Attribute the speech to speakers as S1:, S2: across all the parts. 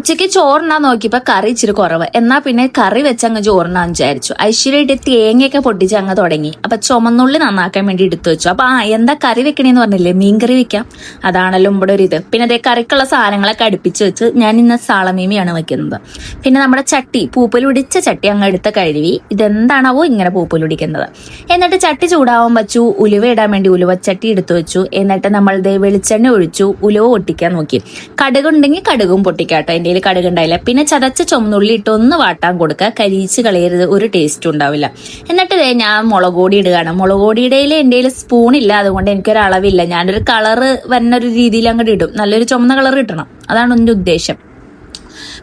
S1: ഉച്ചയ്ക്ക് ചോറിനാൻ നോക്കിയപ്പോ കറി ഇച്ചിരി കുറവ്. എന്നാ പിന്നെ കറി വെച്ചങ്ങ് ചോറിനാൻ വിചാരിച്ചു. ഐശ്വര്യയുടെ തേങ്ങയൊക്കെ പൊട്ടിച്ച് അങ്ങ് തുടങ്ങി. അപ്പൊ ചുമന്നുള്ളി നന്നാക്കാൻ വേണ്ടി എടുത്തു വെച്ചു. അപ്പൊ ആ എന്താ കറി വെക്കണേന്ന് പറഞ്ഞില്ലേ? മീൻ കറി വെക്കാം. അതാണല്ലോ ഇവിടെ ഒരു ഇത്. പിന്നെ അതേ കറിക്കുള്ള സാധനങ്ങളൊക്കെ അടുപ്പിച്ച് വെച്ച് ഞാൻ ഇന്ന് സാളമീമിയാണ് വെക്കുന്നത്. പിന്നെ നമ്മുടെ ചട്ടി. പൂപ്പലുടിച്ച ചട്ടി അങ്ങ് എടുത്ത് കഴുകി. ഇതെന്താണാവോ ഇങ്ങനെ പൂപ്പലുടിക്കുന്നത് എന്നിട്ട് ചട്ടി ചൂടാവാൻ വെച്ചു. ഉലുവ ഇടാൻ വേണ്ടി ഉലുവച്ചട്ടി എടുത്തു വെച്ചു. എന്നിട്ട് നമ്മൾ ദേ വെളിച്ചെണ്ണ ഒഴിച്ചു. ഉലുവ പൊട്ടിക്കാൻ നോക്കി. കടുകുണ്ടെങ്കിൽ കടുകും പൊട്ടിക്കാട്ടോ എന്റെ കയ്യിൽ കടുക് ഉണ്ടായില്ല. പിന്നെ ചതച്ച ചുമന്നുള്ളി ഇട്ട് ഒന്ന് വാട്ടാൻ കൊടുക്കുക. കരിയിച്ച് കളയരുത്. ഒരു ടേസ്റ്റ് ഉണ്ടാവില്ല. എന്നിട്ട് ഞാൻ മുളക് പൊടി ഇടുകയാണ്. മുളക് പൊടിയുടെയിൽ എന്റെ സ്പൂൺ ഇല്ല. അതുകൊണ്ട് എനിക്കൊരു അളവില്ല ഞാനൊരു കളറ് വരുന്ന ഒരു രീതിയിൽ അങ്ങോട്ട് ഇടും. നല്ലൊരു ചുമന്ന കളർ കിട്ടണം. അതാണ് എന്റെ ഉദ്ദേശം.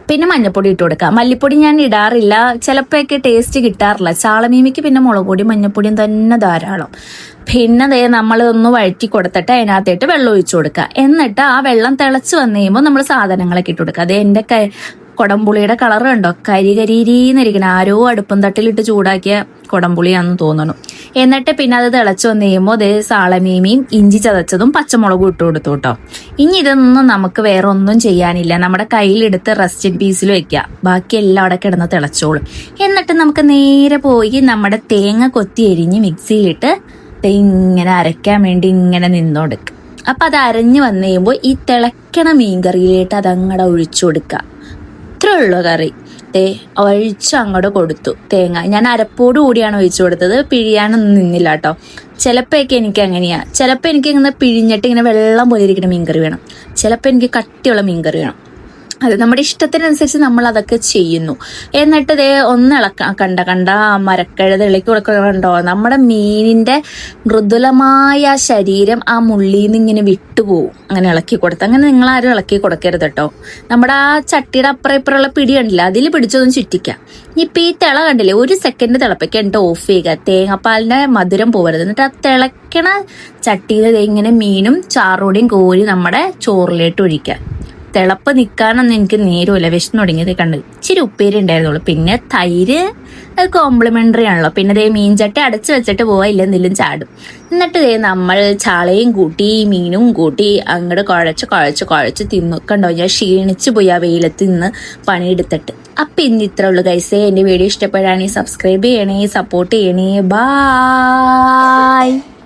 S1: പിന്നെ മഞ്ഞപ്പൊടി ഇട്ട് കൊടുക്കുക മല്ലിപ്പൊടി ഞാൻ ഇടാറില്ല. ചിലപ്പോഴൊക്കെ ടേസ്റ്റ് കിട്ടാറില്ല. ചാളമീമിക്ക് പിന്നെ മുളക് പൊടി മഞ്ഞപ്പൊടിയും തന്നെ ധാരാളം. പിന്നെ ദേ നമ്മൾ ഒന്ന് വഴറ്റി കൊടുത്തിട്ട് അതിനകത്തേട്ട് വെള്ളം ഒഴിച്ചു കൊടുക്കുക. എന്നിട്ട് ആ വെള്ളം തിളച്ച് വന്നു കഴിയുമ്പോൾ നമ്മൾ സാധനങ്ങളൊക്കെ ഇട്ട് കൊടുക്കുക. അത് എന്റെ കൊടംപുളിയുടെ കളർ കണ്ടോ? കരി കരിയിരിന്നിരിക്കണം ആരോ അടുപ്പം തട്ടിലിട്ട് ചൂടാക്കിയ കൊടംപുളിയാണെന്ന് തോന്നുന്നു. എന്നിട്ട് പിന്നെ അത് തിളച്ച് വന്ന് കഴിയുമ്പോൾ അതേ സാളമീമിയും ഇഞ്ചി ചതച്ചതും പച്ചമുളകും ഇട്ട് കൊടുത്തു കേട്ടോ. ഇനി ഇതൊന്നും നമുക്ക് വേറെ ഒന്നും ചെയ്യാനില്ല. നമ്മുടെ കയ്യിലെടുത്ത് റെസ്റ്റിൻ പീസിൽ വെക്കുക ബാക്കി എല്ലാം അവിടെ കിടന്ന് തിളച്ചോളും. എന്നിട്ട് നമുക്ക് നേരെ പോയി നമ്മുടെ തേങ്ങ കൊത്തി എരിഞ്ഞ് മിക്സിയിലിട്ട് ഇങ്ങനെ അരയ്ക്കാൻ വേണ്ടി ഇങ്ങനെ നിന്നോടുക്കുക അപ്പൊ അത് അരഞ്ഞു വന്നു കഴിയുമ്പോൾ ഈ തിളക്കണ മീൻകറിയിലേക്ക് അത് അങ്ങടെ ഒഴിച്ചു കൊടുക്കുക ഇത്രേ ഉള്ളൂ കറി. തേ ഒഴിച്ച് അങ്ങോട്ട് കൊടുത്തു. തേങ്ങ. ഞാൻ അരപ്പോട് കൂടിയാണ് ഒഴിച്ചു കൊടുത്തത്. പിഴിയാനൊന്നും നിന്നില്ല കേട്ടോ. ചിലപ്പോഴൊക്കെ എനിക്ക് അങ്ങനെയാ. ചിലപ്പോൾ എനിക്ക് ഇങ്ങനെ പിഴിഞ്ഞിട്ട് ഇങ്ങനെ വെള്ളം പോലെ ഇരിക്കുന്ന മീൻകറി വേണം. ചിലപ്പോൾ എനിക്ക് കട്ടിയുള്ള മീൻകറി വേണം. അത് നമ്മുടെ ഇഷ്ടത്തിനനുസരിച്ച് നമ്മൾ അതൊക്കെ ചെയ്യുന്നു. എന്നിട്ട് ദേ ഒന്ന് ഇളക്ക കണ്ട കണ്ട മരക്കഴുത ഇളക്കി കൊടുക്കണ്ടോ നമ്മുടെ മീനിന്റെ മൃദുലമായ ശരീരം ആ മുള്ളിയിൽ നിന്ന് ഇങ്ങനെ വിട്ടുപോകും അങ്ങനെ ഇളക്കി കൊടുത്ത്. അങ്ങനെ നിങ്ങൾ ആരും ഇളക്കി കൊടുക്കരുത് കേട്ടോ. നമ്മുടെ ആ ചട്ടിയുടെ അപ്പുറം ഇപ്പുറമുള്ള പിടി കണ്ടില്ല? അതിൽ പിടിച്ചൊന്നും ചുറ്റിക്കാം. ഇപ്പൊ ഈ തിള കണ്ടില്ലേ? ഒരു സെക്കൻഡ് തിളപ്പിക്കുക എന്നിട്ട് ഓഫ് ചെയ്യുക. തേങ്ങാപ്പാലിന്റെ മധുരം പോകരുത് എന്നിട്ട് ആ തിളക്കണ ചട്ടിയിൽ ഇങ്ങനെ മീനും ചാറോടിയും കോരി നമ്മുടെ ചോറിലേട്ട് ഒഴിക്കുക. തിളപ്പ് നിൽക്കാനൊന്നും എനിക്ക് നേരമില്ല വിഷ്ണു തുടങ്ങിയത് കണ്ട്. ഇച്ചിരി ഉപ്പേരി ഉണ്ടായിരുന്നുള്ളൂ. പിന്നെ തൈര് കോംപ്ലിമെന്ററി ആണല്ലോ. പിന്നെ ദേ മീൻചട്ടി അടച്ചു വെച്ചിട്ട് പോവാ എന്തെങ്കിലും ചാടും. എന്നിട്ട് ദേ നമ്മൾ ചാളയും കൂട്ടി മീനും കൂട്ടി അങ്ങോട്ട് കുഴച്ച് കുഴച്ച് കുഴച്ച് തിന്നു. കണ്ടോ? ഞാൻ ക്ഷീണിച്ചു പോയി ആ വെയിലത്ത് നിന്ന് പണിയെടുത്തിട്ട്. അപ്പം ഇന്ന് ഇത്ര ഉള്ളു കൈസേ എന്റെ വീഡിയോ ഇഷ്ടപ്പെടാണെങ്കിൽ സബ്സ്ക്രൈബ് ചെയ്യണേ സപ്പോർട്ട് ചെയ്യണേ. ബായ്